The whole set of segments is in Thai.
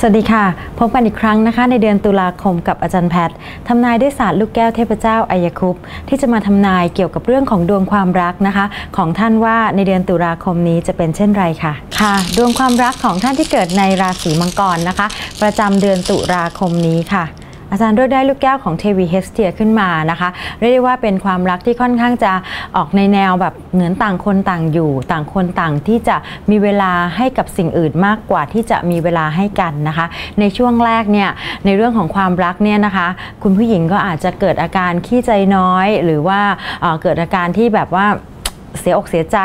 สวัสดีค่ะ พบกันอีกครั้งนะคะ ในเดือนตุลาคมกับอาจารย์แพทย์ทำนายด้วยศาสตร์ลูกแก้วเทพเจ้าอายคุปที่จะมาทำนายเกี่ยวกับเรื่องของดวงความรักนะคะ ของท่านว่าในเดือนตุลาคมนี้จะเป็นเช่นไรค่ะค่ะ ดวงความรักของท่านที่เกิดในราศีมังกรนะคะ ประจำเดือนตุลาคมนี้ค่ะ อาจารย์เลือกได้ลูกแก้วของเทวีเฮสเทียขึ้นมานะคะเรียกได้ว่าเป็นความรักที่ค่อนข้างจะออกในแนวแบบเหมือนต่างคนต่างอยู่ ต่างคนต่างที่จะมีเวลาให้กับสิ่งอื่นมากกว่าที่จะมีเวลาให้กันนะคะ ในช่วงแรกเนี่ยในเรื่องของความรักเนี่ยนะคะ คุณผู้หญิงก็อาจจะเกิดอาการขี้ใจน้อย หรือว่าเอ่อเกิดอาการที่แบบว่าเสียอกเสียใจ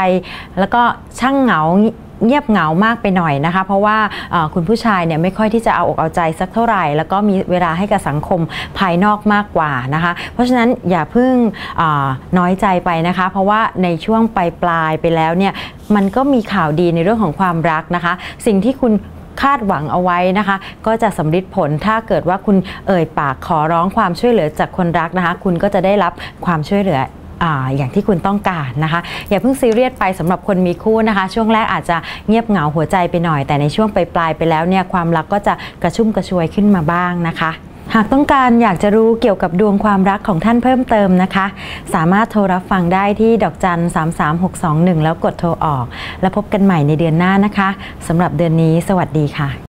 แล้วก็ช่างเหงา เงียบเหงามากไปหน่อยนะคะ เพราะว่าคุณผู้ชายเนี่ยไม่ค่อยที่จะเอาอกเอาใจสักเท่าไหร่ แล้วก็มีเวลาให้กับสังคมภายนอกมากกว่านะคะ เพราะฉะนั้นอย่าเพิ่งน้อยใจไปนะคะ เพราะว่าในช่วงปลายปลายไปแล้วเนี่ยมันก็มีข่าวดีในเรื่องของความรักนะคะ สิ่งที่คุณคาดหวังเอาไว้นะคะ ก็จะสำลิดผลถ้าเกิดว่าคุณเอ่ยปากขอร้องความช่วยเหลือจากคนรักนะคะ คุณก็จะได้รับความช่วยเหลือ ออย่างที่คุณต้องการนะคะ อย่าเพิ่งซีเรียสไปสำหรับคนมีคู่นะคะ ช่วงแรกอาจจะเงียบเหงาหัวใจไปหน่อย แต่ในช่วงปลายๆไปแล้วเนี่ยความรักก็จะกระชุ่มกระชวยขึ้นมาบ้างนะคะหากต้องการอยากจะรู้เกี่ยวกับดวงความรักของท่านเพิ่มเติมนะคะ สามารถโทรรับฟังได้ที่ดอกจัน 33621 แล้วกดโทรออก แล้วพบกันใหม่ในเดือนหน้านะคะสำหรับเดือนนี้ สวัสดีค่ะ